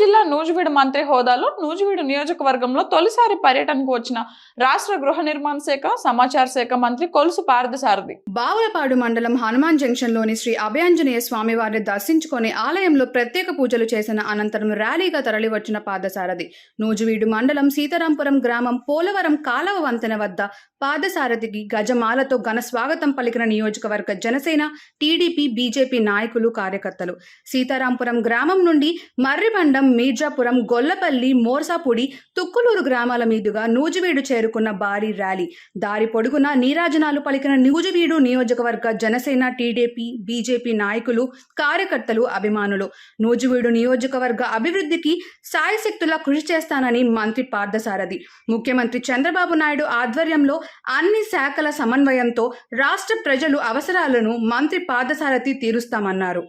జిల్లా నూజివీడు మంత్రి హోదాలో నూజివీడు నియోజకవర్గంలో తొలిసారి పర్యటనకు వచ్చిన రాష్ట్ర గృహ నిర్మాణ శాఖ సమాచార శాఖ మంత్రి కొలుసు పార్థసారథి. బావులపాడు మండలం హనుమాన్ జంక్షన్లోని శ్రీ అభయాంజనేయ స్వామి వారిని దర్శించుకొని ఆలయంలో ప్రత్యేక పూజలు చేసిన అనంతరం ర్యాలీగా తరలివచ్చిన పాదసారథి నూజివీడు మండలం సీతారాంపురం గ్రామం పోలవరం కాలవ వంతెన వద్ద పాదసారథికి గజమాలతో ఘన స్వాగతం పలికిన నియోజకవర్గ జనసేన టీడీపీ బీజేపీ నాయకులు కార్యకర్తలు. సీతారాంపురం గ్రామం నుండి మర్రిబండం మీర్జాపురం గొల్లపల్లి మోర్సాపూడి తుక్కులూరు గ్రామాల మీదుగా నూజివీడు చేరుకున్న భారీ ర్యాలీ. దారి పొడుగున నీరాజనాలు పలికిన నూజివీడు నియోజకవర్గ జనసేన టీడీపీ బీజేపీ నాయకులు కార్యకర్తలు అభిమానులు. నూజివీడు నియోజకవర్గ అభివృద్ధికి సాయశక్తులా కృషి చేస్తానని మంత్రి పార్థసారథి. ముఖ్యమంత్రి చంద్రబాబు నాయుడు ఆధ్వర్యంలో అన్ని శాఖల సమన్వయంతో రాష్ట్ర ప్రజలు అవసరాలను మంత్రి పార్థసారథి తీరుస్తామన్నారు.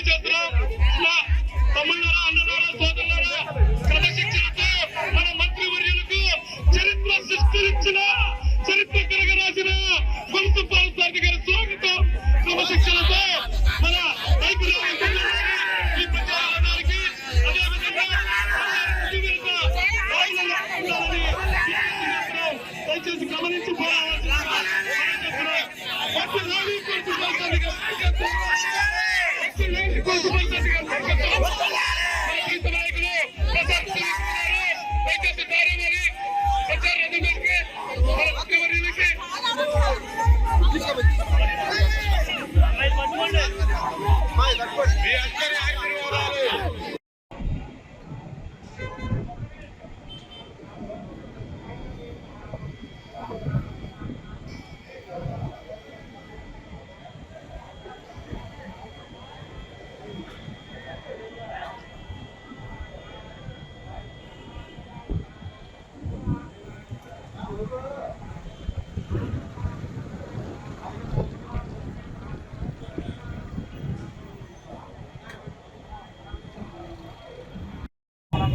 విజ్ఞప్తి చేస్తున్నాం. నా తమ్ముళ్ళారా అన్నలారా సోదరులారా క్రమశిక్షణతో మన మంత్రివర్యులకు చరిత్ర సృష్టించిన చరిత్ర తిరగరాసిన గొలుసు పాలసారి గారి స్వాగతం. క్రమశిక్షణతో మన రైతు ఈ ప్రచారానికి అదేవిధంగా సుదీర్ఘ దయచేసి గమనించి పోరాడాల్సిన పట్టు రాణి కొడుకు పాలసారి